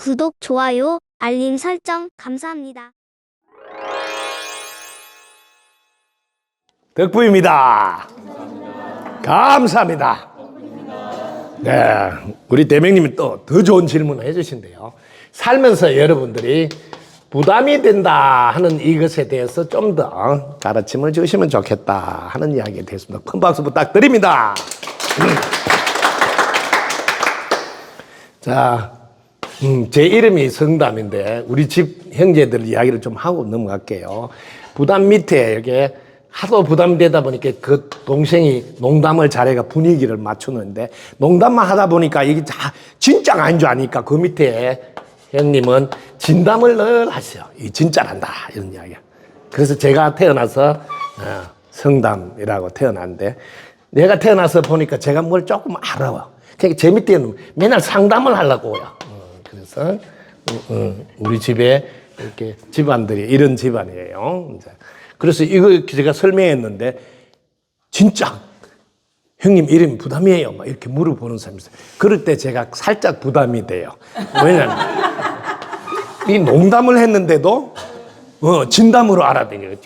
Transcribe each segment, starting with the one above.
구독, 좋아요, 알림 설정 감사합니다. 덕부입니다. 감사합니다. 네, 우리 대명님이 또 더 좋은 질문을 해주신대요. 살면서 여러분들이 부담이 된다 하는 이것에 대해서 좀 더 가르침을 주시면 좋겠다 하는 이야기가 됐습니다. 큰 박수 부탁드립니다. 자, 음, 제 이름이 성담인데 우리 집 형제들 이야기를 좀 하고 넘어갈게요. 부담 밑에 이렇게 하도 부담되다 보니까 그 동생이 농담을 잘해가 분위기를 맞추는데 농담만 하다 보니까 이게 자, 진짜가 아닌 줄 아니까 그 밑에 형님은 진담을 늘 하세요. 이 진짜란다 이런 이야기야. 그래서 제가 태어나서 어, 성담이라고 태어났는데 내가 태어나서 보니까 제가 뭘 조금 알아요. 그러니까 제 밑에는 맨날 상담을 하려고요. 어, 그래서 어, 어, 우리 집에 이렇게 집안들이 이런 집안이에요. 그래서 이거 제가 설명했는데 진짜 형님 이름 부담이에요. 막 이렇게 물어보는 사람이 있어요. 그럴 때 제가 살짝 부담이 돼요. 왜냐면 이 농담을 했는데도 어, 진담으로.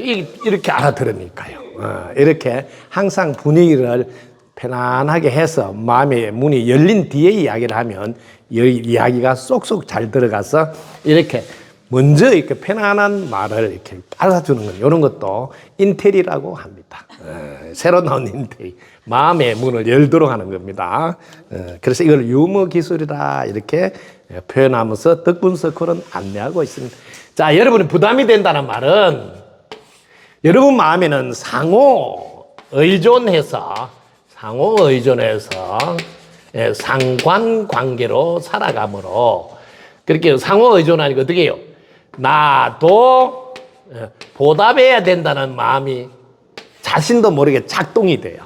이- 이렇게 알아들으니까요. 어, 이렇게 항상 분위기를 편안하게 해서 마음의 문이 열린 뒤에 이야기를 하면 이 이야기가 쏙쏙 잘 들어가서 이렇게 먼저 이렇게 편안한 말을 이렇게 알아주는 건 이런 것도 인텔이라고 합니다. 어, 새로 나온 인텔. 마음의 문을 열도록 하는 겁니다. 어, 그래서 이걸 유머 기술이다 이렇게 표현하면서 덕분 서클은 안내하고 있습니다. 자, 여러분이 부담이 된다는 말은 여러분 마음에는 상호 의존해서 상호 의존해서 예, 상관 관계로 살아가므로 그렇게 상호 의존하니까 어떻게 해요? 나도 예, 보답해야 된다는 마음이 자신도 모르게 작동이 돼요.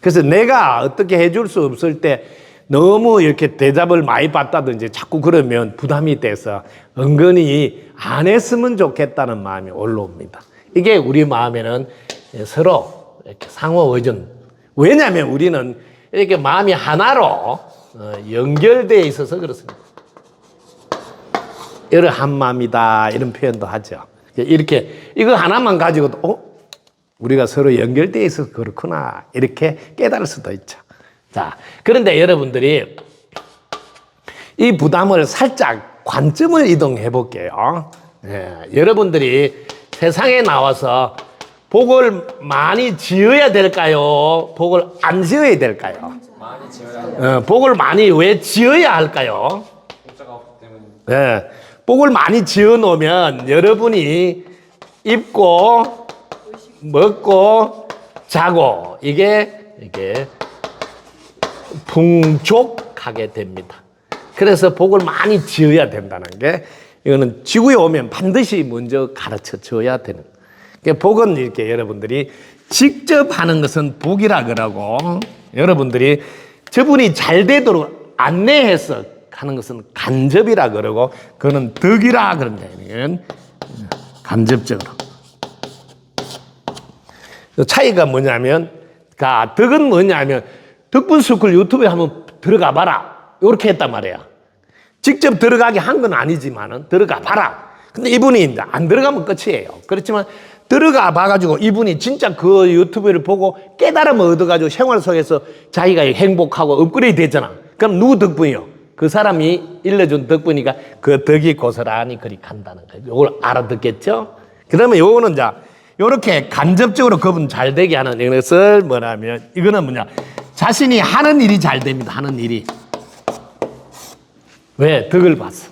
그래서 내가 어떻게 해줄 수 없을 때 너무 이렇게 대접을 많이 받다든지 자꾸 그러면 부담이 돼서 은근히 안 했으면 좋겠다는 마음이 올라옵니다. 이게 우리 마음에는 서로 이렇게 상호 의존. 왜냐하면 우리는 이렇게 마음이 하나로 어, 연결되어 있어서 그렇습니다. 여러 한 마음이다 이런 표현도 하죠. 이렇게 이거 하나만 가지고도 어? 우리가 서로 연결되어 있어서 그렇구나 이렇게 깨달을 수도 있죠. 자 그런데 여러분들이 이 부담을 살짝 관점을 이동해 볼게요. 예, 여러분들이 세상에 나와서 복을 많이 지어야 될까요? 복을 안 지어야 될까요? 많이 지어야 어, 복을 많이 왜 지어야 할까요? 예, 복을 많이 지어 놓으면 여러분이 입고 먹고 자고 이게 이게 풍족하게 됩니다. 그래서 복을 많이 지어야 된다는 게 이거는 지구에 오면 반드시 먼저 가르쳐 줘야 되는. 그러니까 복은 이렇게 여러분들이 직접 하는 것은 복이라 그러고 여러분들이 저분이 잘 되도록 안내해서 하는 것은 간접이라 그러고 그거는 덕이라 그런다. 이건 간접적으로. 그 차이가 뭐냐면, 가, 덕은 뭐냐면, 덕분스쿨 유튜브에 한번 들어가 봐라. 이렇게 했단 말이야. 직접 들어가게 한 건 아니지만은 들어가 봐라. 근데 이분이 이제 안 들어가면 끝이에요. 그렇지만 들어가 봐가지고 이분이 진짜 그 유튜브를 보고 깨달음을 얻어가지고 생활 속에서 자기가 행복하고 업그레이드 됐잖아. 그럼 누구 덕분이요? 그 사람이 일러준 덕분이니까 그 덕이 고스란히 그리 간다는 거예요. 이걸 알아듣겠죠? 그러면 요거는 자, 요렇게 간접적으로 그분 잘 되게 하는 이것을 뭐냐면 이거는 뭐냐. 자신이 하는 일이 잘 됩니다. 하는 일이. 왜? 덕을 봤어.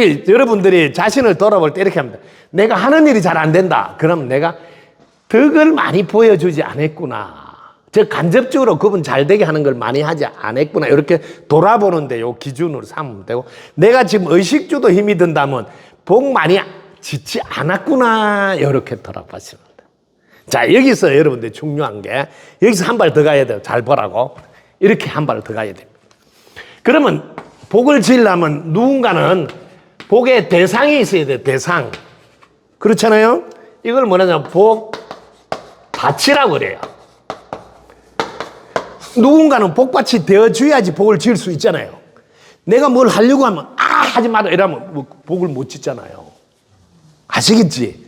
그러니까 여러분들이 자신을 돌아볼 때 이렇게 합니다. 내가 하는 일이 잘 안 된다. 그러면 내가 덕을 많이 보여주지 않았구나. 즉 간접적으로 그분 잘 되게 하는 걸 많이 하지 않았구나. 이렇게 돌아보는데 요 기준으로 삼으면 되고 내가 지금 의식주도 힘이 든다면 복 많이 짓지 않았구나. 이렇게 돌아보시면 돼요. 자 여기서 여러분들 중요한 게 여기서 한 발 더 가야 돼요. 잘 보라고. 이렇게 한 발 더 가야 됩니다. 그러면 복을 지으려면 누군가는 복의 대상이 있어야 돼, 대상. 그렇잖아요? 이걸 뭐냐면 복 밭이라고 그래요. 누군가는 복밭이 되어줘야지 복을 지을 수 있잖아요. 내가 뭘 하려고 하면 하지 마라 이러면 뭐 복을 못 짓잖아요. 아시겠지?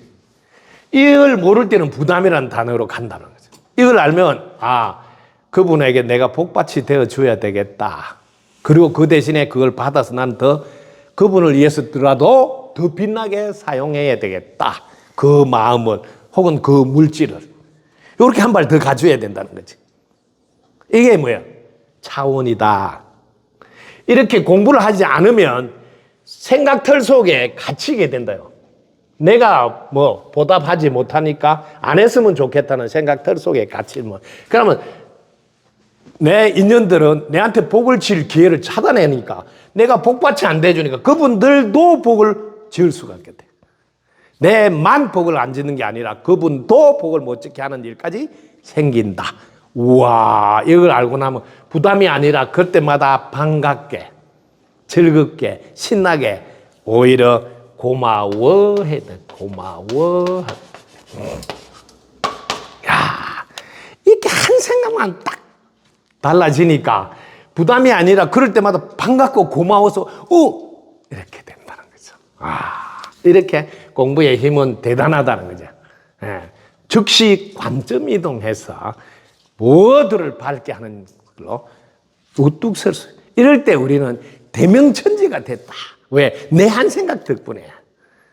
이걸 모를 때는 부담이라는 단어로 간다는 거죠. 이걸 알면 아 그분에게 내가 복받이 되어 줘야 되겠다. 그리고 그 대신에 그걸 받아서 난 더 그분을 위해서더라도 더 빛나게 사용해야 되겠다. 그 마음을 혹은 그 물질을 이렇게 한 발 더 가져야 된다는 거지. 이게 뭐야? 차원이다. 이렇게 공부를 하지 않으면 생각틀 속에 갇히게 된다요. 내가 뭐 보답하지 못하니까 안 했으면 좋겠다는 생각틀 속에 갇히면 그러면 내 인연들은 내한테 복을 질 기회를 차단하니까 내가 복받치 안 돼주니까 그분들도 복을 지을 수가 있게 돼. 내만 복을 안 짓는 게 아니라 그분도 복을 못 짓게 하는 일까지 생긴다. 우와, 이걸 알고 나면 부담이 아니라 그때마다 반갑게, 즐겁게, 신나게, 오히려 고마워해야 돼. 고마워. 야, 이렇게 한 생각만 딱 달라지니까 부담이 아니라 그럴 때마다 반갑고 고마워서 어 이렇게 된다는 거죠. 아 이렇게 공부의 힘은 대단하다는 거죠. 예. 즉시 관점 이동해서 무엇들을 밝게 하는 걸로 우뚝 설 수. 이럴 때 우리는 대명천지가 됐다. 왜? 내 한 생각 덕분에.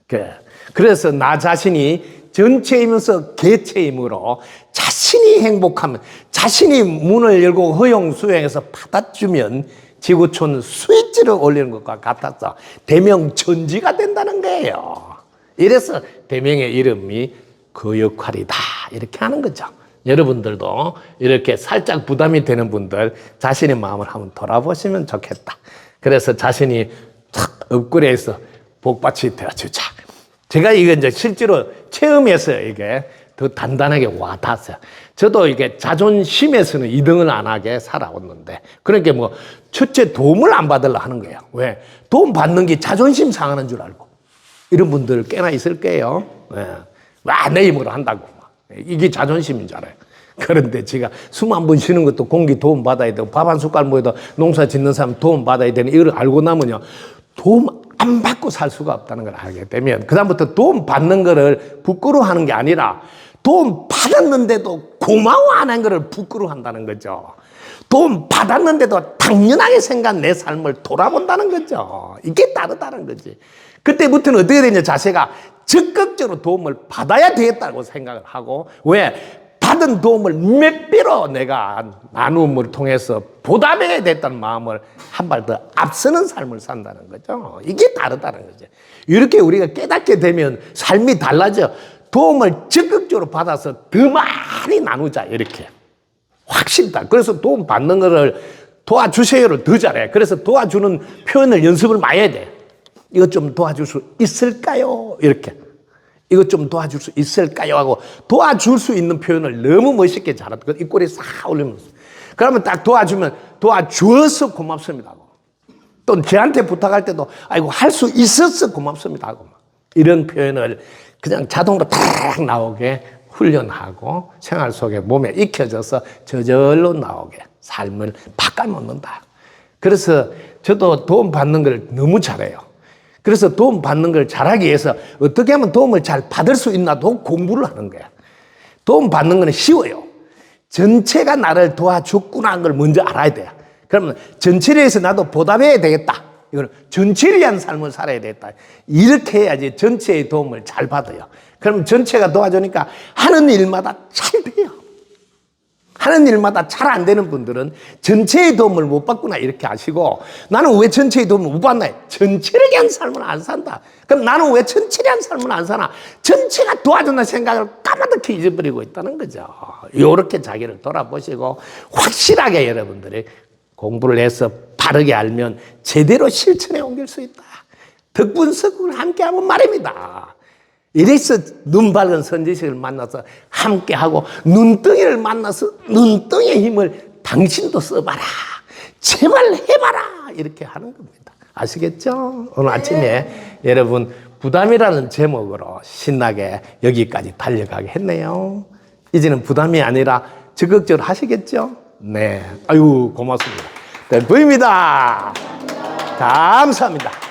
그, 그래서 나 자신이 전체이면서 개체이므로 자신이 행복하면 자신이 문을 열고 허용 수용해서 받아주면 지구촌 스위치를 올리는 것과 같아서 대명 천지가 된다는 거예요. 이래서 대명의 이름이 그 역할이다. 이렇게 하는 거죠. 여러분들도 이렇게 살짝 부담이 되는 분들 자신의 마음을 한번 돌아보시면 좋겠다. 그래서 자신이 탁 업그레이드해서 복받이 되어주자. 제가 이게 이제 실제로 체험해서 이게 더 단단하게 와닿았어요. 저도 이게 자존심에서는 2등을 안 하게 살아왔는데, 그러니까 뭐, 첫째 도움을 안 받으려 하는 거예요. 왜? 도움 받는 게 자존심 상하는 줄 알고. 이런 분들 꽤나 있을 거예요. 예. 와, 내 힘으로 한다고. 이게 자존심인 줄 알아요. 그런데 제가 숨 한 번 쉬는 것도 공기 도움 받아야 되고 밥 한 숟갈 모여도 농사 짓는 사람 도움 받아야 되는 이걸 알고 나면요. 도움 안 받고 살 수가 없다는 걸 알게 되면 그다음부터 도움 받는 거를 부끄러워하는 게 아니라 도움 받았는데도 고마워하는 거를 부끄러워한다는 거죠. 도움 받았는데도 당연하게 생각 내 삶을 돌아본다는 거죠. 이게 다르다는 거지. 그때부터는 어떻게 되냐 자세가 적극적으로 도움을 받아야 되겠다고 생각을 하고 왜 받은 도움을 몇 배로 내가 나눔을 통해서 보답해야 됐다는 마음을 한 발 더 앞서는 삶을 산다는 거죠. 이게 다르다는 거죠. 이렇게 우리가 깨닫게 되면 삶이 달라져. 도움을 적극적으로 받아서 더 많이 나누자 이렇게. 확실히 다. 그래서 도움 받는 거를 도와주세요를 더 잘해. 그래서 도와주는 표현을 연습을 많이 해야 돼. 이것 좀 도와줄 수 있을까요? 이렇게. 이것 좀 도와줄 수 있을까요? 하고 도와줄 수 있는 표현을 너무 멋있게 잘하다. 그 입꼬리 싹 올리면서. 그러면 딱 도와주면 도와주어서 고맙습니다. 하고. 또 저한테 부탁할 때도 아이고 할 수 있어서 고맙습니다. 하고. 막. 이런 표현을 그냥 자동으로 탁 나오게 훈련하고 생활 속에 몸에 익혀져서 저절로 나오게 삶을 바꿔놓는다. 그래서 저도 도움 받는 걸 너무 잘해요. 그래서 도움 받는 걸 잘하기 위해서 어떻게 하면 도움을 잘 받을 수 있나도 공부를 하는 거야. 도움 받는 거는 쉬워요. 전체가 나를 도와줬구나 하는 걸 먼저 알아야 돼요. 그러면 전체를 위해서 나도 보답해야 되겠다. 이거는 전체를 위한 삶을 살아야 되겠다. 이렇게 해야지 전체의 도움을 잘 받아요. 그럼 전체가 도와주니까 하는 일마다 잘 돼요. 하는 일마다 잘 안 되는 분들은 전체의 도움을 못 받구나 이렇게 아시고 나는 왜 전체의 도움을 못 받나? 전체를 위한 삶을 안 산다. 그럼 나는 왜 전체를 위한 삶을 안 사나? 전체가 도와준다는 생각을 까마득히 잊어버리고 있다는 거죠. 이렇게 자기를 돌아보시고 확실하게 여러분들이 공부를 해서 바르게 알면 제대로 실천에 옮길 수 있다. 덕분석을 함께하면 말입니다. 이래서 눈 밝은 선지식을 만나서 함께하고 눈덩이를 만나서 눈덩이의 힘을 당신도 써봐라. 제발 해봐라. 이렇게 하는 겁니다. 아시겠죠? 오늘 아침에 여러분 부담이라는 제목으로 신나게 여기까지 달려가게 했네요. 이제는 부담이 아니라 적극적으로 하시겠죠? 네. 아유, 고맙습니다. 네, 보입니다. 감사합니다.